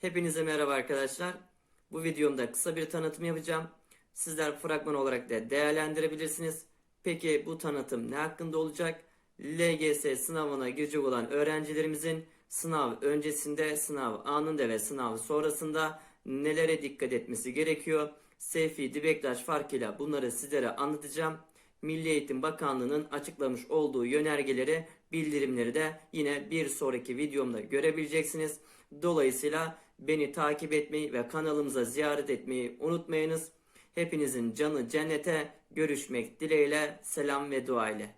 Hepinize merhaba arkadaşlar. Bu videomda kısa bir tanıtım yapacağım. Sizler fragman olarak da değerlendirebilirsiniz. Peki bu tanıtım ne hakkında olacak? LGS sınavına girecek olan öğrencilerimizin sınav öncesinde, sınav anında ve sınav sonrasında nelere dikkat etmesi gerekiyor? Seyfi Dibektaş farkıyla bunları sizlere anlatacağım. Milli Eğitim Bakanlığı'nın açıklamış olduğu yönergeleri, bildirimleri de yine bir sonraki videomda görebileceksiniz. Dolayısıyla beni takip etmeyi ve kanalımıza ziyaret etmeyi unutmayınız. Hepinizin canı cennete görüşmek dileğiyle selam ve dua ile.